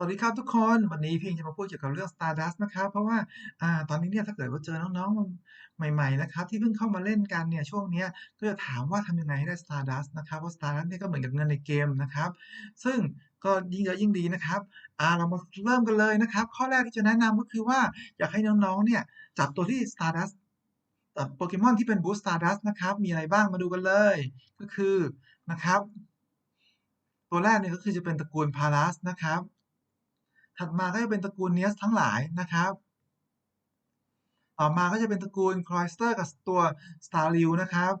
สวัสดีครับทุกคนวันนี้พี่จะมาพูดเกี่ยวกับเรื่อง Stardust นะครับเพราะว่าอ่าตอนนี้เนี่ยถ้าเกิดว่าเจอน้องๆใหม่ๆนะครับที่เพิ่งเข้ามาเล่นกันเนี่ยช่วงเนี้ยก็จะถามว่าทำยังไงให้ได้ Stardust นะครับเพราะ Stardust เนี่ยก็เหมือนกับเงินในเกมนะครับซึ่งก็ยิ่งเยอะยิ่งดีนะครับอ่าเรามาเริ่มกันเลยนะครับ ข้อแรกที่จะแนะนำก็คือว่าอยากให้น้องๆเนี่ยจับตัวที่ Stardust จับโปเกมอนที่เป็น Boost Stardust นะครับมีอะไรบ้างมาดูกันเลย ก็คือนะครับตัวแรกเนี่ยก็คือจะเป็นตระกูล Paras นะครับ ถัดมาก็จะเป็นตระกูล Neos ทั้งหลายนะครับต่อมาก็จะเป็นตระกูล Cloyster กับตัว Staryu นะครับ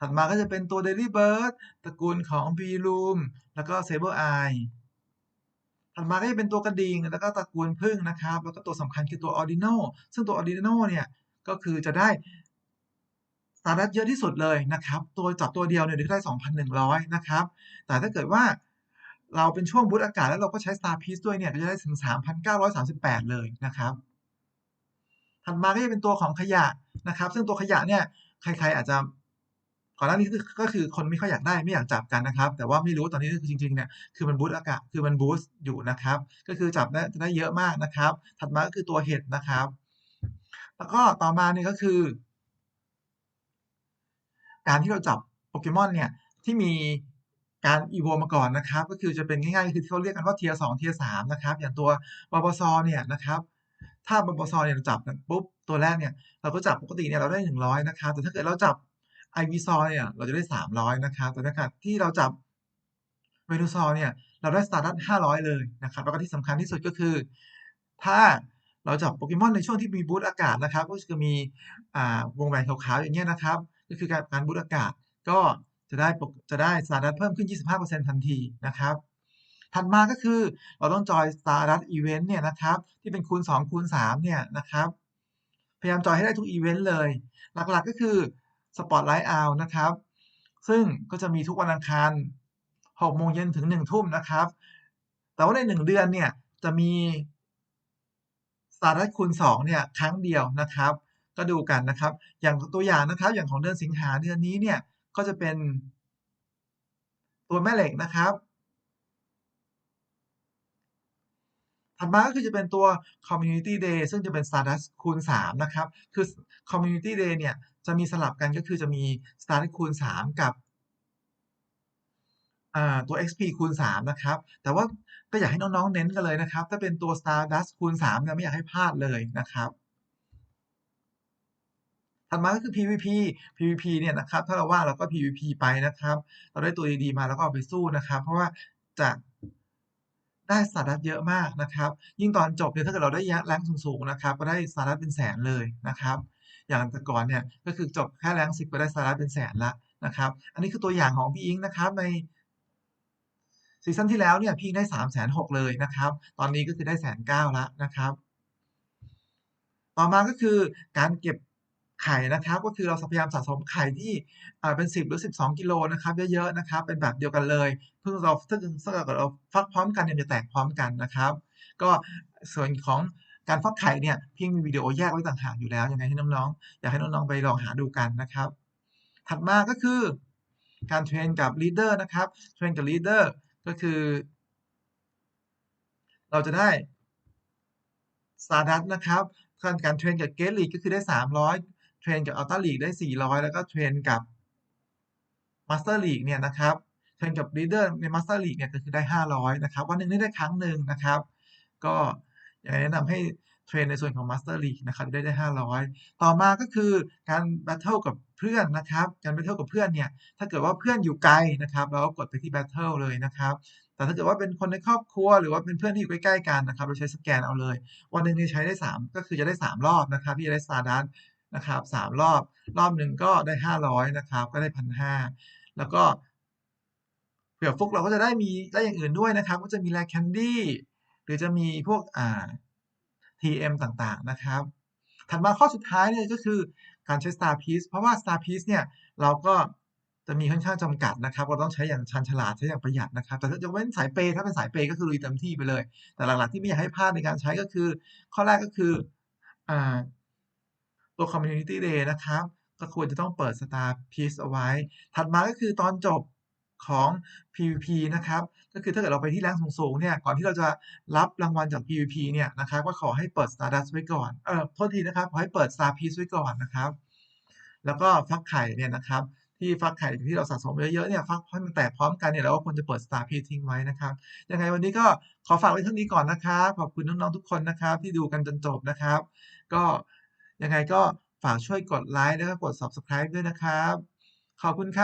ถัดมาก็จะเป็นตัว Delibird ตระกูลของ Breloom แล้วก็ Sableye ถัดมาก็จะเป็นตัวกระดิ่งแล้วก็ตระกูลผึ้งนะครับ แล้วก็ตัวสำคัญคือตัว Audino ซึ่งตัว Audino เนี่ยก็คือจะได้ Stardust เยอะที่สุดเลยนะครับ ตัวจับตัวเดียวเนี่ยได้ 2,100 นะครับ แต่ถ้าเกิดว่า เราเป็นช่วงบูตอากาศแล้วเราก็ใช้ Star Piece ด้วยเนี่ย ก็จะได้ถึง 3,938 เลยนะครับ ถัดมาก็จะเป็นตัวของขยะนะครับ ซึ่งตัวขยะเนี่ย ใครๆอาจจะก่อนหน้านี้ก็คือคนไม่ค่อยอยากได้ไม่อยากจับกันนะครับ แต่ว่าไม่รู้ตอนนี้คือจริงๆเนี่ยคือมันบูสต์อากาศคือมันบูสต์อยู่นะครับ ก็คือจับได้จะได้เยอะมากนะครับ ถัดมาก็คือตัวเห็ดนะครับ แล้วก็ต่อมาเนี่ยก็คือ การที่เราจับโปเกมอนเนี่ยที่มี การ Evolve มาก่อนนะครับ ก็คือจะเป็นง่ายๆ คือที่เขาเรียกกันว่า Tier 2 Tier 3นะครับ อย่างตัว Bulbasaur เนี่ยนะครับ ถ้า Bulbasaur เนี่ยเราจับปุ๊บตัวแรกเนี่ยเราก็จับปกติเนี่ยเราได้ 100 นะครับ แต่ถ้าเกิดเราจับ Ivysaur เนี่ยเราจะได้ 300 นะครับแต่ถ้าเกิดที่เราจับ Venusaur เนี่ยเราได้ Stardust 500 เลยนะครับ แล้วก็ที่สำคัญที่สุดก็คือ ถ้าเราจับโปเกมอนในช่วงที่มีบูตอากาศนะครับ ก็จะมีวงแหวนขาวๆอย่างเงี้ยนะครับ ก็คือการการบูตอากาศก็ จะได้จะได้ Stardust เพิ่มขึ้น 25%ทันทีนะครับถัดมาก็คือเราต้องจอย Stardust Event เนี่ยนะครับ ที่เป็นคูณ 2 คูณ 3 เนี่ยนะครับ พยายามจอยให้ได้ทุกอิเวนต์เลย หลักๆก็คือ Spotlight Owl นะครับ ซึ่งก็จะมีทุกวันอังคาร6โมงเย็นถึง 1 ทุ่มนะครับ แต่ว่าใน 1 เดือนเนี่ย จะมี Stardust คูณ 2 เนี่ย ครั้งเดียวนะครับ ก็ดูกันนะครับ อย่างตัวอย่างนะครับ อย่างของเดือนสิงหาเดือนนี้เนี่ย ก็จะเป็น ตัวแม่เหล็กนะครับ ถัดมาก็คือจะเป็นตัว Community Day ซึ่งจะเป็น Stardust คูณ 3 นะครับ คือ Community Day เนี่ย จะมีสลับกันก็คือจะมี Stardust คูณ 3 กับตัว XP คูณ 3 นะครับ แต่ว่าก็อยากให้น้อง ๆ เน้นกันเลยนะครับ ถ้าเป็นตัว Stardust คูณ 3เนี่ยไม่อยากให้พลาดเลยนะครับ ถัดมาก็คือ PVP PVP เนี่ยนะครับ ถ้าเราว่าเราก็ PVP ไปนะครับ เราได้ตัวดีๆมาเราก็เอาไปสู้นะครับ เพราะว่าจะได้ Stardust เยอะมากนะครับ ยิ่งตอนจบเนี่ยถ้าเกิดเราได้ยะ rank สูงๆนะครับ ก็ได้ Stardust เป็นแสนเลยนะครับ อย่างแต่ก่อนเนี่ยก็คือจบแค่ rank 10ก็ได้ Stardust เป็นแสนล้วนะครับ อันนี้คือตัวอย่างของพี่อิงนะครับในซีซั่นที่แล้วเนี่ยพี่อิงได้360,000เลยนะครับ ตอนนี้ก็คือได้190,000แล้วนะครับ ต่อมาก็คือการเก็บ ไข่นะครับ ก็คือเราพยายามสะสมไข่ที่เป็น 10 หรือ 12 กิโลนะครับ เยอะๆนะครับ เป็นแบบเดียวกันเลยเพิ่งเราถ้าถ้าเกิดเราฟักพร้อมกันเนี่ยจะแตกพร้อมกันนะครับ ก็ส่วนของการฟักไข่เนี่ยพี่มีวิดีโอแยกไว้ต่างหากอยู่แล้วยังไงให้น้องๆ อยากให้น้องๆไปลองหาดูกันนะครับ ถัดมาก็คือ การเทรนกับ Leader นะครับเทรนกับ Leader ก็คือ เราจะได้ Stardust นะครับการการเทรนกับ Great League ก็คือได้ 300 เทรนกับ Ultra League ได้ 400 แล้วก็เทรนกับ Master League เนี่ยนะครับเทรนกับ Leader ใน Master League เนี่ยก็คือได้ 500 นะครับ วันหนึ่งนี่ได้ครั้งหนึ่งนะครับ ก็อยากแนะนำให้เทรนในส่วนของ Master League นะครับได้ได้ 500 ต่อมาก็คือการ Battle กับเพื่อนนะครับ การ Battle กับเพื่อนเนี่ย ถ้าเกิดว่าเพื่อนอยู่ไกลนะครับเราก็กดไปที่ Battle เลยนะครับ แต่ถ้าเกิดว่าเป็นคนในครอบครัว หรือว่าเป็นเพื่อนที่อยู่ใกล้ๆกันนะครับ เราใช้สแกนเอาเลย วันหนึ่งเนี่ยใช้ได้ 3 ก็คือจะได้ 3 รอบนะครับที่จะได้ Stardust น นะครับ3รอบรอบหนึ่งก็ได้ 500นะครับก็ได้1,500แล้วก็เผื่อฟุกเราก็จะได้มีได้อย่างอื่นด้วยนะครับ ก็จะมี Rare Candy หรือจะมีพวกอ่า TM ต่างๆนะครับ ถัดมาข้อสุดท้ายเนี่ยก็คือการใช้ Star Piece เพราะว่า Star Piece เนี่ยเราก็จะมีค่อนข้างจำกัดนะครับ เราต้องใช้อย่างชาญฉลาดใช้อย่างประหยัดนะครับ แต่ถ้ายกเว้นสายเปย์ถ้าเป็นสายเปย์ก็คือลุยเต็มที่ไปเลย แต่หลักๆที่ไม่อยากให้พลาดในการใช้ก็คือ ข้อแรกก็คืออ่า ตัว Community Day นะครับ ก็ควรจะต้องเปิด Star Piece เอาไว้ ถัดมาก็คือตอนจบของ PVP นะครับ ก็คือถ้าเกิดเราไปที่ rank สูงๆเนี่ย ก่อนที่เราจะรับรางวัลจาก PVP เนี่ยนะครับ ก็ขอให้เปิด Stardust ไว้ก่อน เออโทษทีนะครับ ขอให้เปิด Star Peace ไว้ก่อนนะครับ แล้วก็ฟักไข่เนี่ยนะครับ ที่ฟักไข่ที่เราสะสมเยอะๆเนี่ย ฟักให้มันแตกพร้อมกันเนี่ยเราก็ควรจะเปิด Star Peace ทิ้งไว้นะครับ ยังไงวันนี้ก็ขอฝากไว้เท่านี้ก่อนนะครับ ขอบคุณน้องๆทุกคนนะครับที่ดูกันจนจบนะครับ ก็ ยังไงก็ฝากช่วยกดไลค์แล้วก็กด Subscribe ด้วยนะครับ ขอบคุณครับ